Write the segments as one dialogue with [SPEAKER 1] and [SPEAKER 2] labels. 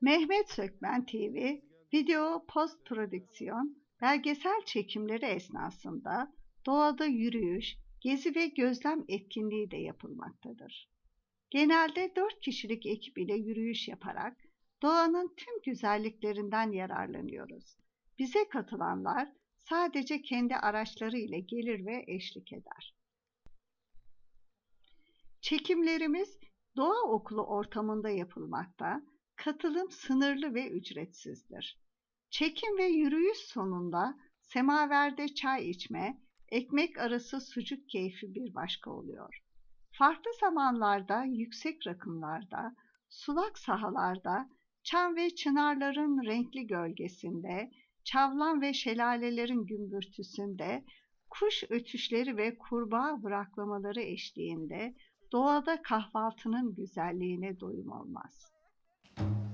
[SPEAKER 1] Mehmet Sökmen TV, video post prodüksiyon, belgesel çekimleri esnasında doğada yürüyüş, gezi ve gözlem etkinliği de yapılmaktadır. Genelde dört kişilik ekip ile yürüyüş yaparak doğanın tüm güzelliklerinden yararlanıyoruz. Bize katılanlar sadece kendi araçları ile gelir ve eşlik eder. Çekimlerimiz doğa okulu ortamında yapılmakta, katılım sınırlı ve ücretsizdir. Çekim ve yürüyüş sonunda semaverde çay içme, ekmek arası sucuk keyfi bir başka oluyor. Farklı zamanlarda, yüksek rakımlarda, sulak sahalarda, çam ve çınarların renkli gölgesinde, çavlan ve şelalelerin gümbürtüsünde, kuş ötüşleri ve kurbağa bıraklamaları eşliğinde doğada kahvaltının güzelliğine doyum olmaz.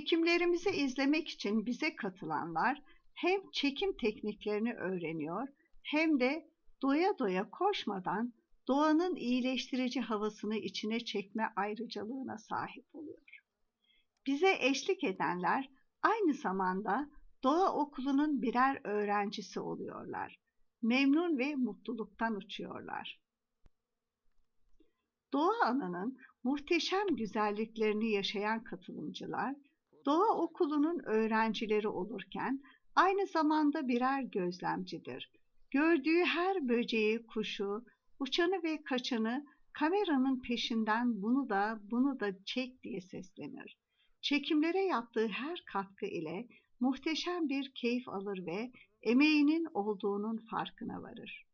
[SPEAKER 1] Çekimlerimizi izlemek için bize katılanlar hem çekim tekniklerini öğreniyor hem de doya doya koşmadan doğanın iyileştirici havasını içine çekme ayrıcalığına sahip oluyor. Bize eşlik edenler aynı zamanda doğa okulunun birer öğrencisi oluyorlar. Memnun ve mutluluktan uçuyorlar. Doğa Ana'nın muhteşem güzelliklerini yaşayan katılımcılar Doğa Okulu'nun öğrencileri olurken aynı zamanda birer gözlemcidir. Gördüğü her böceği, kuşu, uçanı ve kaçanı kameranın peşinden bunu da bunu da çek diye seslenir. Çekimlere yaptığı her katkı ile muhteşem bir keyif alır ve emeğinin olduğunun farkına varır.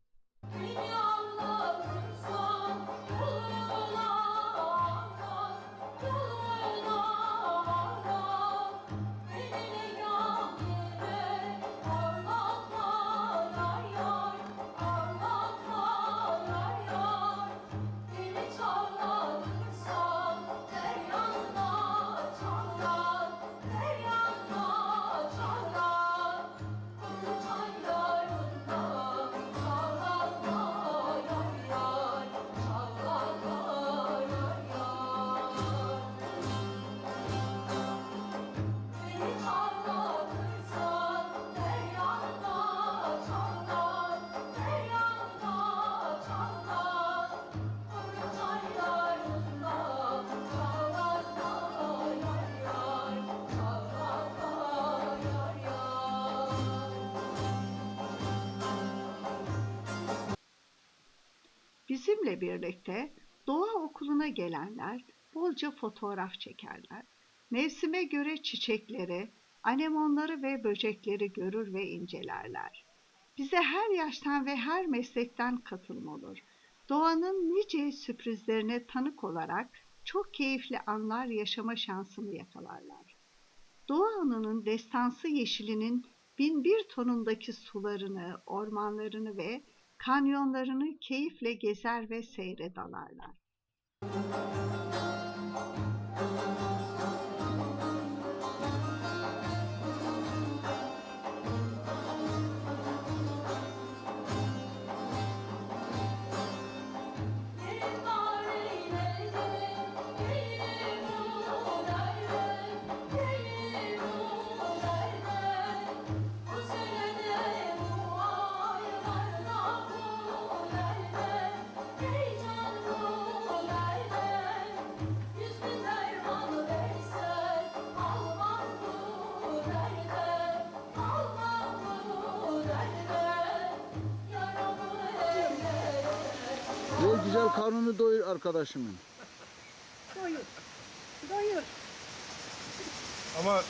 [SPEAKER 1] Birlikte doğa okuluna gelenler bolca fotoğraf çekerler. Mevsime göre çiçekleri, anemonları ve böcekleri görür ve incelerler. Bize her yaştan ve her meslekten katılım olur. Doğanın nice sürprizlerine tanık olarak çok keyifli anlar yaşama şansını yakalarlar. Doğa Ana'nın destansı yeşilinin bin bir tonundaki sularını, ormanlarını ve kanyonlarını keyifle gezer ve seyre dalarlar.
[SPEAKER 2] Ve karnını doyur arkadaşımın.
[SPEAKER 1] Doyur, doyur.
[SPEAKER 3] Ama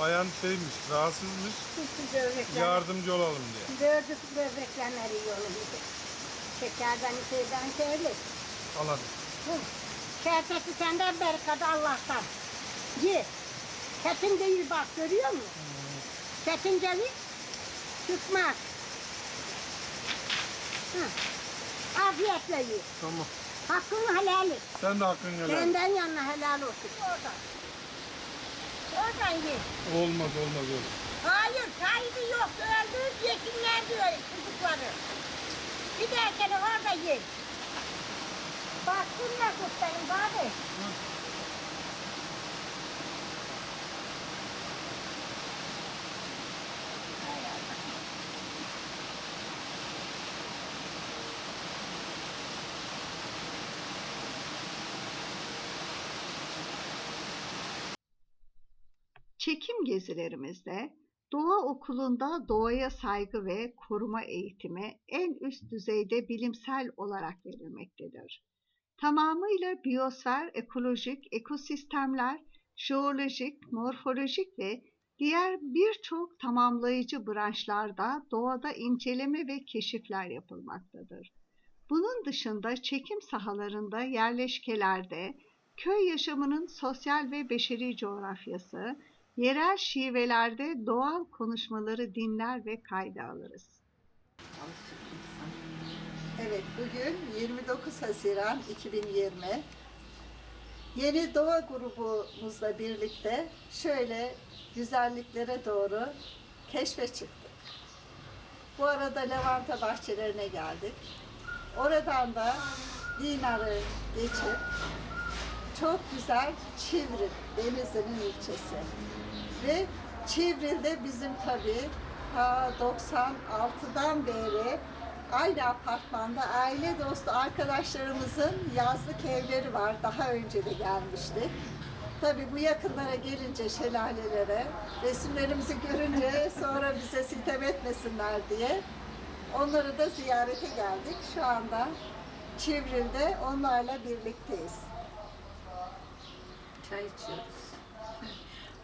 [SPEAKER 3] bayan şeymiş, rahatsızmış.
[SPEAKER 4] Sütlü börekler.
[SPEAKER 3] Yardımcı olalım diye.
[SPEAKER 4] Dördük börekler yoluydu. Şekerden şeyden söyle.
[SPEAKER 3] Al hadi.
[SPEAKER 4] Hı. Kertesi senden berkat Allah'tan. Ye. Kesin değil bak görüyor musun? Kesin ceviz çıkmaz. Hı. Afiyetle ye.
[SPEAKER 3] Tamam.
[SPEAKER 4] Hakkını helal et.
[SPEAKER 3] Sen de hakkını helal. et.
[SPEAKER 4] Senden yanına helal olsun. Oradan. Oradan ye.
[SPEAKER 3] Olmaz olmaz öyle.
[SPEAKER 4] Hayır kaybı yok. Öldür yesinler diyor çocukları. Giderken orada ye. Bak bununla benim bari.
[SPEAKER 1] Çekim gezilerimizde Doğa Okulu'nda doğaya saygı ve koruma eğitimi en üst düzeyde bilimsel olarak verilmektedir. Tamamıyla biyosfer, ekolojik, ekosistemler, jeolojik, morfolojik ve diğer birçok tamamlayıcı branşlarda doğada inceleme ve keşifler yapılmaktadır. Bunun dışında çekim sahalarında yerleşkelerde köy yaşamının sosyal ve beşeri coğrafyası, yerel şivelerde doğal konuşmaları dinler ve kayda alırız.
[SPEAKER 5] Evet, bugün 29 Haziran 2020. Yeni Doğa grubumuzla birlikte şöyle güzelliklere doğru keşfe çıktık. Bu arada Lavanta bahçelerine geldik. Oradan da Dinar'ı geçip çok güzel Çivri, Denizli'nin ilçesi. Ve Çivril'de bizim tabii ta 96'dan beri aynı apartmanda aile dostu arkadaşlarımızın yazlık evleri var. Daha önce de gelmiştik. Tabii bu yakınlara gelince şelalelere, resimlerimizi görünce sonra bize sitem etmesinler diye onları da ziyarete geldik. Şu anda Çivril'de onlarla birlikteyiz. Çay içiyoruz.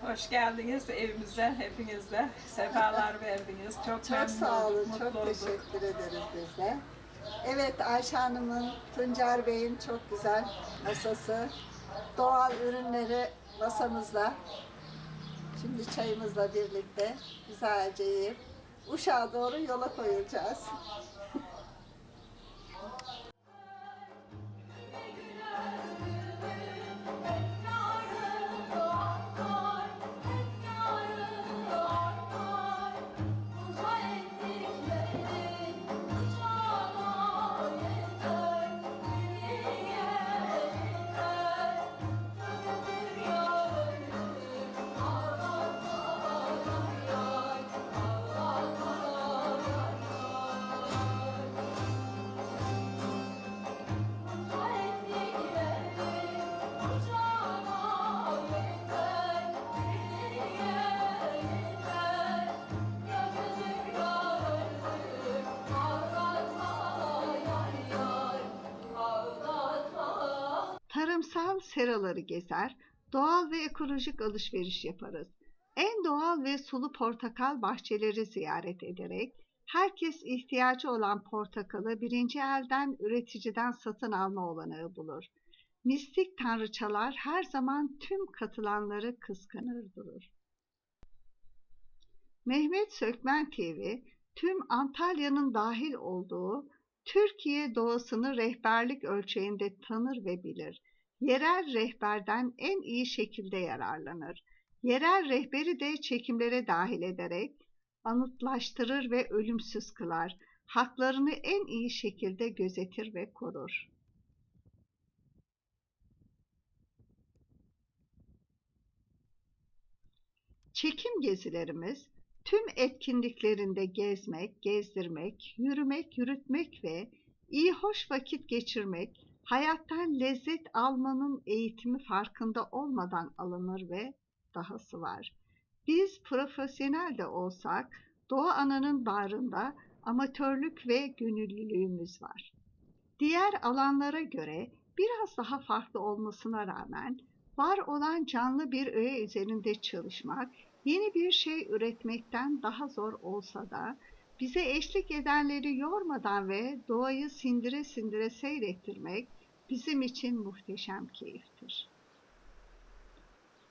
[SPEAKER 6] Hoş geldiniz evimize, hepinizle. Sefalar verdiniz. Çok,
[SPEAKER 5] Çok
[SPEAKER 6] memnun
[SPEAKER 5] sağ olun,
[SPEAKER 6] olduk,
[SPEAKER 5] çok
[SPEAKER 6] mutlu olduk.
[SPEAKER 5] teşekkür ederiz biz de. Evet Ayşe Hanım'ın, Tuncer Bey'in çok güzel masası. Doğal ürünleri masamızda. Şimdi çayımızla birlikte güzelce yiyip Uşak'a doğru yola koyulacağız.
[SPEAKER 1] Seraları gezer, doğal ve ekolojik alışveriş yaparız. En doğal ve sulu portakal bahçeleri ziyaret ederek herkes ihtiyacı olan portakalı birinci elden üreticiden satın alma olanağı bulur. Mistik tanrıçalar her zaman tüm katılanları kıskanır durur. Mehmet Sökmen TV tüm Antalya'nın dahil olduğu Türkiye doğasını rehberlik ölçeğinde tanır ve bilir. Yerel rehberden en iyi şekilde yararlanır. Yerel rehberi de çekimlere dahil ederek anıtlaştırır ve ölümsüz kılar. Haklarını en iyi şekilde gözetir ve korur. Çekim gezilerimiz tüm etkinliklerinde gezmek, gezdirmek, yürümek, yürütmek ve iyi hoş vakit geçirmek, hayattan lezzet almanın eğitimi farkında olmadan alınır ve dahası var. Biz profesyonel de olsak Doğa Ana'nın bağrında amatörlük ve gönüllülüğümüz var. Diğer alanlara göre biraz daha farklı olmasına rağmen var olan canlı bir öğe üzerinde çalışmak, Yeni bir şey üretmekten daha zor olsa da bize eşlik edenleri yormadan ve doğayı sindire sindire seyrettirmek bizim için muhteşem keyiftir.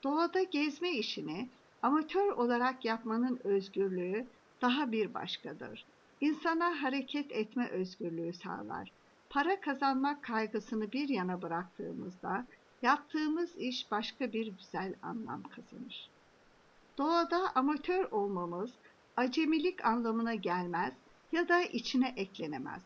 [SPEAKER 1] Doğada gezme işini amatör olarak yapmanın özgürlüğü daha bir başkadır. İnsana hareket etme özgürlüğü sağlar. Para kazanmak kaygısını bir yana bıraktığımızda yaptığımız iş başka bir güzel anlam kazanır. Doğada amatör olmamız acemilik anlamına gelmez ya da içine eklenemez.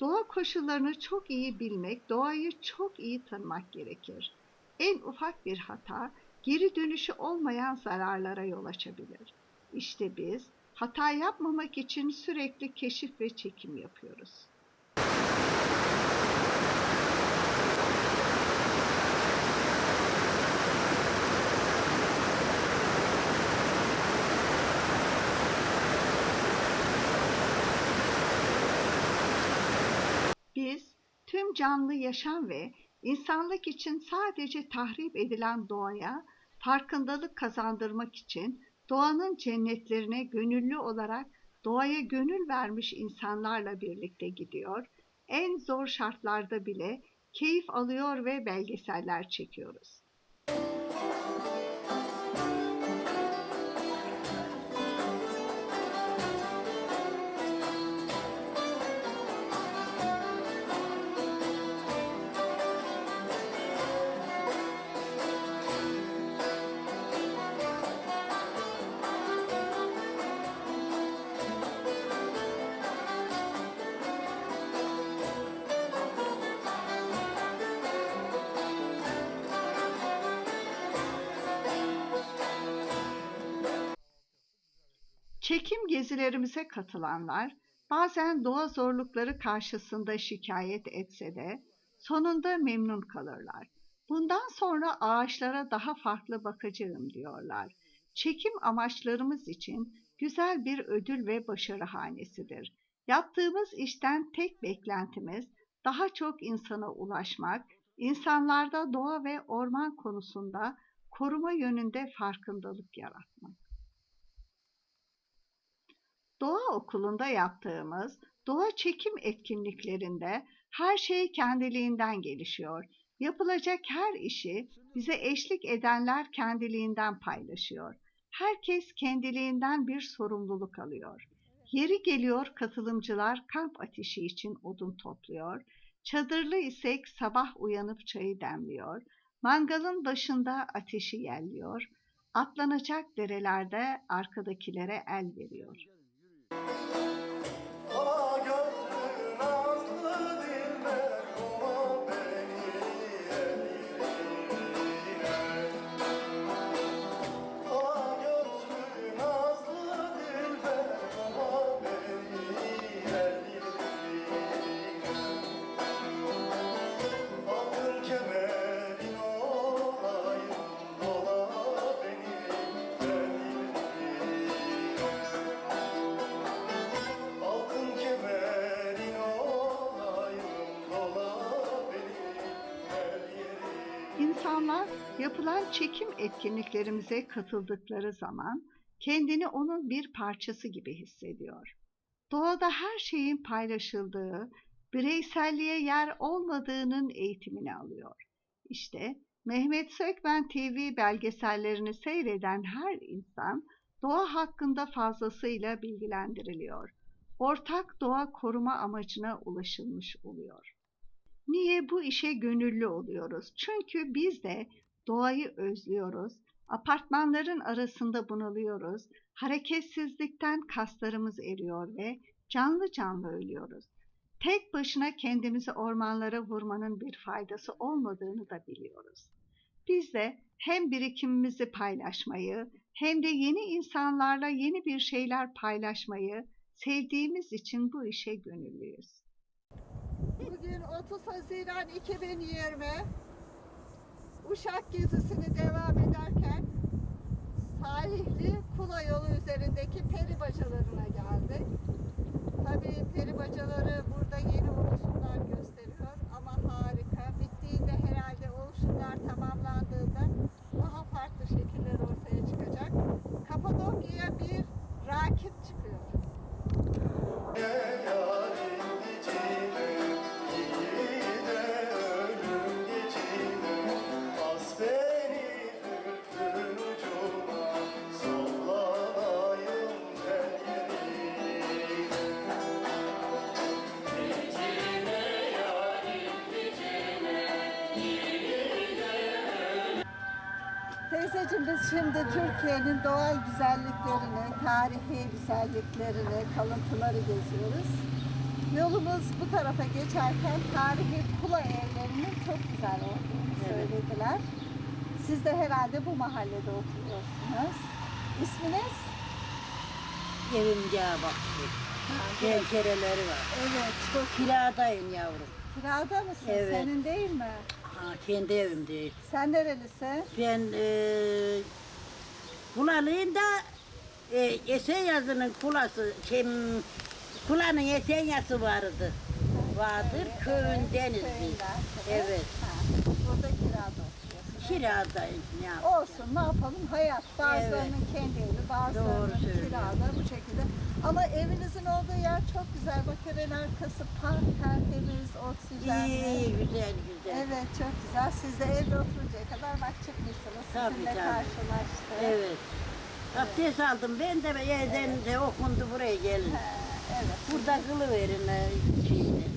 [SPEAKER 1] Doğa koşullarını çok iyi bilmek, doğayı çok iyi tanımak gerekir. En ufak bir hata geri dönüşü olmayan zararlara yol açabilir. İşte biz hata yapmamak için sürekli keşif ve çekim yapıyoruz. Biz tüm canlı yaşam ve insanlık için sadece tahrip edilen doğaya farkındalık kazandırmak için doğanın cennetlerine gönüllü olarak doğaya gönül vermiş insanlarla birlikte gidiyor. En zor şartlarda bile keyif alıyor ve belgeseller çekiyoruz. Gezilerimize katılanlar bazen doğa zorlukları karşısında şikayet etse de sonunda memnun kalırlar. Bundan sonra ağaçlara daha farklı bakacağım diyorlar. Çekim amaçlarımız için güzel bir ödül ve başarı hanesidir. Yaptığımız işten tek beklentimiz daha çok insana ulaşmak, insanlarda doğa ve orman konusunda koruma yönünde farkındalık yaratmak. Doğa okulunda yaptığımız doğa çekim etkinliklerinde her şey kendiliğinden gelişiyor. Yapılacak her işi bize eşlik edenler kendiliğinden paylaşıyor. Herkes kendiliğinden bir sorumluluk alıyor. Yeri geliyor katılımcılar kamp ateşi için odun topluyor. Çadırlı isek sabah uyanıp çayı demliyor. Mangalın başında ateşi yelliyor. Atlanacak derelerde arkadakilere el veriyor. Etkinliklerimize katıldıkları zaman kendini onun bir parçası gibi hissediyor. Doğada her şeyin paylaşıldığı, bireyselliğe yer olmadığının eğitimini alıyor. İşte Mehmet Sökmen TV belgesellerini seyreden her insan doğa hakkında fazlasıyla bilgilendiriliyor. Ortak doğa koruma amacına ulaşılmış oluyor. Niye bu işe gönüllü oluyoruz? Çünkü biz de doğayı özlüyoruz. Apartmanların arasında bunalıyoruz. Hareketsizlikten kaslarımız eriyor ve canlı canlı ölüyoruz. Tek başına kendimizi ormanlara vurmanın bir faydası olmadığını da biliyoruz. Biz de hem birikimimizi paylaşmayı hem de yeni insanlarla yeni bir şeyler paylaşmayı sevdiğimiz için bu işe gönüllüyüz.
[SPEAKER 5] Bugün 30 Haziran 2020 Uşak gezisini devam ederken Salihli Kula yolu üzerindeki peri bacalarına geldik. Tabii peri bacaları burada yeni oluşumlar gösteriyor ama harika. Bittiğinde herhalde oluşumlar tamamlandığında daha farklı şekiller ortaya çıkacak. Kapadokya'ya bir rakip çıkıyor.
[SPEAKER 1] Şimdi Türkiye'nin doğal güzelliklerini, tarihi güzelliklerini, kalıntıları geziyoruz. Yolumuz bu tarafa geçerken tarihi Kula evlerinin çok güzel olduğunu söylediler. Siz de herhalde bu mahallede oturuyorsunuz. İsminiz?
[SPEAKER 7] Evimce bak. Pencereleri var.
[SPEAKER 1] Evet, çok
[SPEAKER 7] Kiradayım yavrum.
[SPEAKER 1] kirada mısın?
[SPEAKER 7] Evet.
[SPEAKER 1] Senin değil mi?
[SPEAKER 7] Kendi evim değil.
[SPEAKER 1] Sen nerelisin?
[SPEAKER 7] Ben eee Kulalıyım da e, Esenyazı'nın kulası, kim, kulanın Esenyası vardı. Vardır, biz.
[SPEAKER 1] Köyündensiniz.
[SPEAKER 7] Evet,
[SPEAKER 1] Ha, burada kirada
[SPEAKER 7] kiradayım. Ya.
[SPEAKER 1] Olsun ne yapalım hayat. Bazılarının kendi evi, bazılarının kirada bu şekilde. Ama evinizin olduğu yer çok güzel. Bak evin arkası park tertemiz, oksijenli.
[SPEAKER 7] İyi, güzel güzel.
[SPEAKER 1] Evet çok güzel. Siz de evde oturuncaya kadar bak çıkmışsınız.
[SPEAKER 7] Tabii,
[SPEAKER 1] Sizinle
[SPEAKER 7] tabii.
[SPEAKER 1] karşılaştık.
[SPEAKER 7] Evet. Abdest aldım ben de yerden de okundu buraya gelin.
[SPEAKER 1] Evet.
[SPEAKER 7] Burada kılıverin e, şeyini.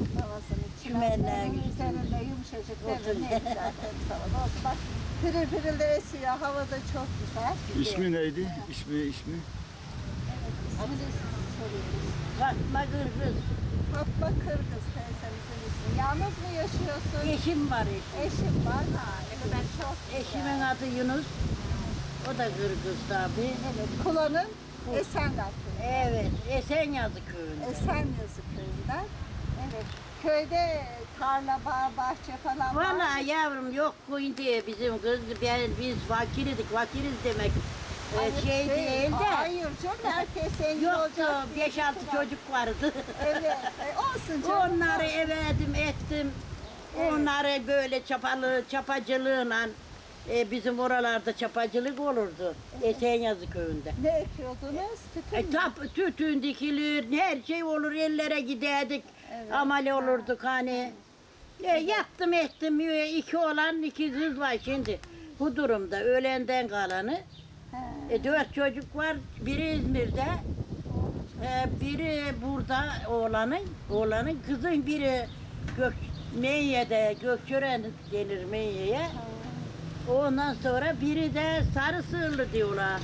[SPEAKER 1] Onun
[SPEAKER 7] güzel.
[SPEAKER 1] üzerinde yumuşacık değil mi? Ne güzel olsun. Bak pırıl pırıl esiyor. Hava da çok güzel.
[SPEAKER 5] İsmi neydi? İsmi ismi?
[SPEAKER 1] İsmini soruyoruz.
[SPEAKER 7] Fatma Kırgız.
[SPEAKER 1] Fatma Kırgız teyzemizin ismi. Yalnız mı yaşıyorsun?
[SPEAKER 7] Eşim var eşim.
[SPEAKER 1] Eşim var. Ha, ne kadar çok güzel.
[SPEAKER 7] Eşimin adı Yunus. O da Kırgız tabi.
[SPEAKER 1] Evet, Kula'nın Esengard köyü.
[SPEAKER 7] Evet, Esenyazı köyünde.
[SPEAKER 1] Esenyazı köyünden. Evet. Köyde tarla, bağ, bahçe falan var.
[SPEAKER 7] Valla yavrum yok koyun diye bizim kız, ben, biz fakiridik, fakiriz demek e, şey değil de.
[SPEAKER 1] Hayır canım herkes zengin
[SPEAKER 7] Yoktu,
[SPEAKER 1] olacak. diye
[SPEAKER 7] 5-6
[SPEAKER 1] bir şey var.
[SPEAKER 7] çocuk vardı.
[SPEAKER 1] Evet, e, olsun canım.
[SPEAKER 7] Onları everdim, ettim. Onları böyle çapalı, çapacılığıyla e, bizim oralarda çapacılık olurdu. Esenyazı köyünde.
[SPEAKER 1] Ne ekiyordunuz? Tütün
[SPEAKER 7] E,
[SPEAKER 1] mü?
[SPEAKER 7] tap, tütün dikilir, her şey olur, ellere giderdik.
[SPEAKER 1] Evet.
[SPEAKER 7] Amali olurduk hani. E, yaptım ettim, e, iki olan iki kız var şimdi. Bu durumda öğlenden kalanı. E, dört çocuk var, biri İzmir'de. E, biri burada oğlanın, oğlanın kızın biri Gök, Meyye'de, Gökçören denir Meyye'ye. Ondan sonra biri de Sarısığırlı diyorlar.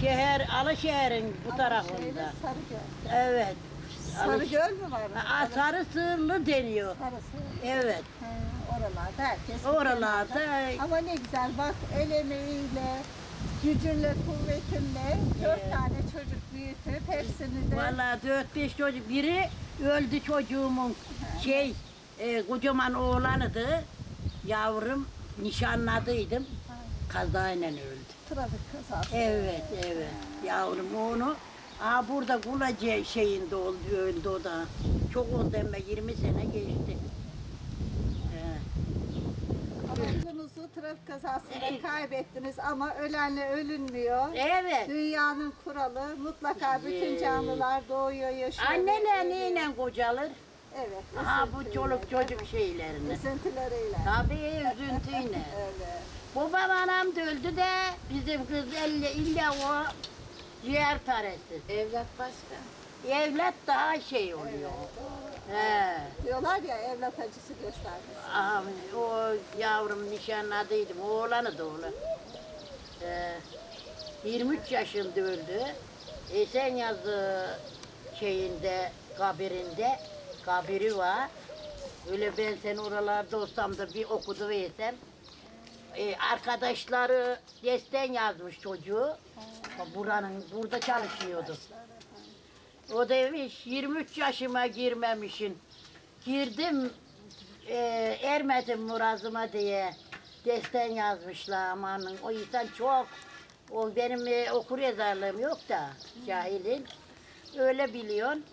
[SPEAKER 7] Şehir, Alışehir'in bu tarafında. Evet. Alış-
[SPEAKER 1] Sarıgöl mü var?
[SPEAKER 7] Aa, Sarısığırlı deniyor.
[SPEAKER 1] Sarısı.
[SPEAKER 7] Evet.
[SPEAKER 1] He, oralarda herkes.
[SPEAKER 7] Oralarda
[SPEAKER 1] Ama ne güzel bak el emeğiyle, gücünle, kuvvetinle dört tane çocuk büyütüp hepsini de
[SPEAKER 7] Vallahi dört beş çocuk. Biri öldü çocuğumun şey e, kocaman oğlanıdı. Yavrum nişanladıydım. Kazayla öldü.
[SPEAKER 1] trafik kazası.
[SPEAKER 7] Evet evet. Yavrum onu Aa burada Gulace şeyinde oldu, öldü o da. Çok oldu ama 20 sene geçti. He.
[SPEAKER 1] Oğlunuzu trafik kazasında kaybettiniz ama ölenle ölünmüyor.
[SPEAKER 7] Evet.
[SPEAKER 1] Dünyanın kuralı mutlaka bütün
[SPEAKER 7] Ee,
[SPEAKER 1] canlılar doğuyor, yaşıyor.
[SPEAKER 7] Anneler neyle kocalır?
[SPEAKER 1] Evet.
[SPEAKER 7] Aha bu
[SPEAKER 1] üzüntüyle,
[SPEAKER 7] çoluk çocuk şeylerini.
[SPEAKER 1] Üzüntüleriyle.
[SPEAKER 7] Tabii üzüntüyle.
[SPEAKER 1] Öyle.
[SPEAKER 7] Babam anam da öldü de bizim kız elle illa o ciğer parası.
[SPEAKER 8] Evlat başka.
[SPEAKER 7] Evlat daha şey oluyor. He.
[SPEAKER 1] Diyorlar ya evlat acısı göstermesi.
[SPEAKER 7] Yavrum nişanladıydım. Oğlanı da oğlan. Ee, 23 yaşında öldü. Esenyazı şeyinde, kabirinde, kabiri var. Öyle ben sen oralarda olsam da bir okudu versem. Ee, arkadaşları desten yazmış çocuğu. Buranın, burada çalışıyordu. O demiş 23 yaşıma girmemişin. Girdim e, ermedim murazıma diye desten yazmışlar amanın. O insan çok o benim e, okur yazarlığım yok da cahilim. Öyle biliyorsun.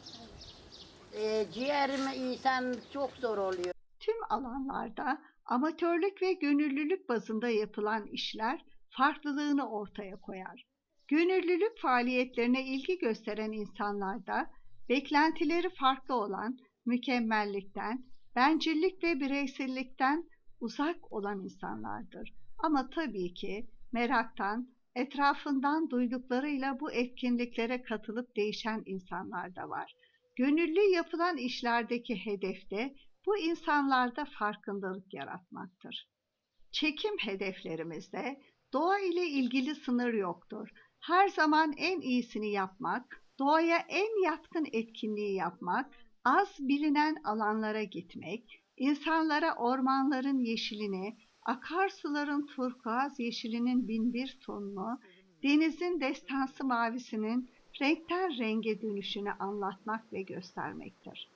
[SPEAKER 7] E, ciğerime insan çok zor oluyor.
[SPEAKER 9] Tüm alanlarda amatörlük ve gönüllülük bazında yapılan işler farklılığını ortaya koyar. Gönüllülük faaliyetlerine ilgi gösteren insanlarda beklentileri farklı olan mükemmellikten, bencillik ve bireysellikten uzak olan insanlardır. Ama tabii ki meraktan, etrafından duyduklarıyla bu etkinliklere katılıp değişen insanlar da var. Gönüllü yapılan işlerdeki hedefte bu insanlarda farkındalık yaratmaktır. Çekim hedeflerimizde
[SPEAKER 1] Doğa ile ilgili sınır yoktur. Her zaman en iyisini yapmak, doğaya en yatkın etkinliği yapmak, az bilinen alanlara gitmek, insanlara ormanların yeşilini, akarsuların turkuaz yeşilinin binbir tonunu, denizin destansı mavisinin renkten renge dönüşünü anlatmak ve göstermektir.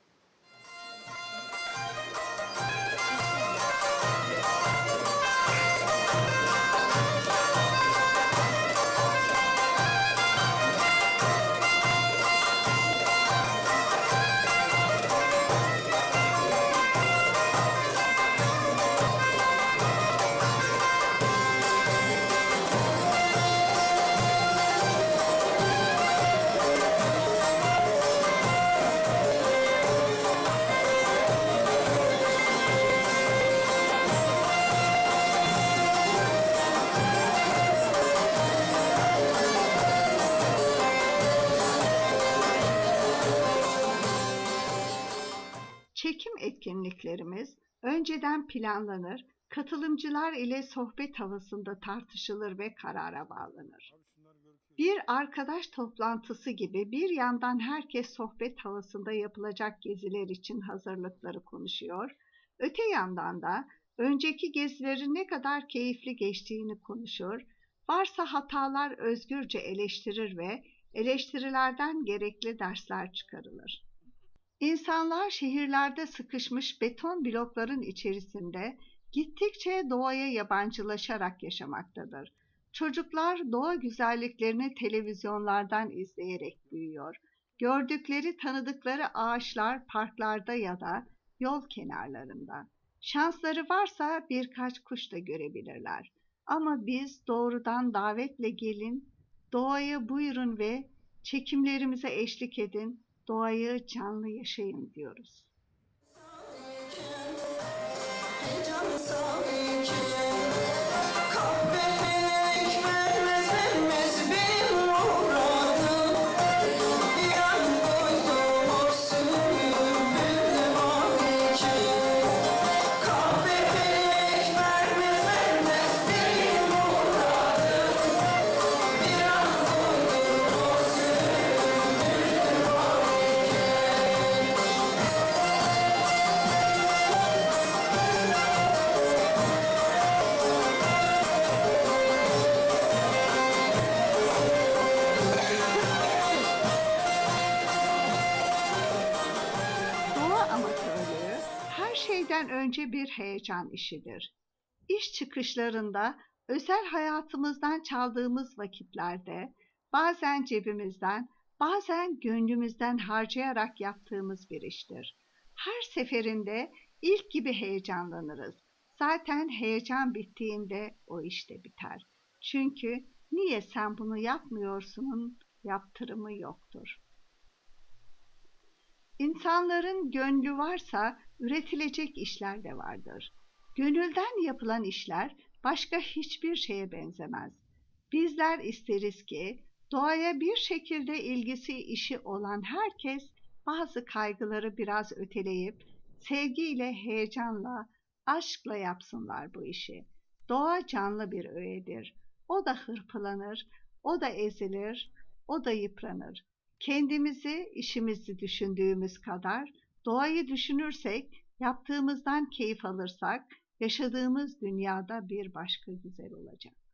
[SPEAKER 1] Önceden planlanır, katılımcılar ile sohbet havasında tartışılır ve karara bağlanır. Bir arkadaş toplantısı gibi bir yandan herkes sohbet havasında yapılacak geziler için hazırlıkları konuşuyor, öte yandan da önceki gezilerin ne kadar keyifli geçtiğini konuşur, varsa hatalar özgürce eleştirir ve eleştirilerden gerekli dersler çıkarılır. İnsanlar şehirlerde sıkışmış beton blokların içerisinde gittikçe doğaya yabancılaşarak yaşamaktadır. Çocuklar doğa güzelliklerini televizyonlardan izleyerek büyüyor. Gördükleri, tanıdıkları ağaçlar parklarda ya da yol kenarlarında. Şansları varsa birkaç kuş da görebilirler. Ama biz doğrudan davetle gelin, doğaya buyurun ve çekimlerimize eşlik edin, doğayı canlı yaşayın diyoruz. Doğa bir heyecan işidir. İş çıkışlarında, özel hayatımızdan çaldığımız vakitlerde, bazen cebimizden, bazen gönlümüzden harcayarak yaptığımız bir iştir. Her seferinde ilk gibi heyecanlanırız. Zaten heyecan bittiğinde o iş de biter. Çünkü niye sen bunu yapmıyorsunun yaptırımı yoktur. İnsanların gönlü varsa üretilecek işler de vardır. Gönülden yapılan işler başka hiçbir şeye benzemez. Bizler isteriz ki doğaya bir şekilde ilgisi işi olan herkes bazı kaygıları biraz öteleyip sevgiyle, heyecanla, aşkla yapsınlar bu işi. Doğa canlı bir öğedir. O da hırpalanır, o da ezilir, o da yıpranır. Kendimizi, işimizi düşündüğümüz kadar doğayı düşünürsek, yaptığımızdan keyif alırsak, yaşadığımız dünyada bir başka güzel olacak.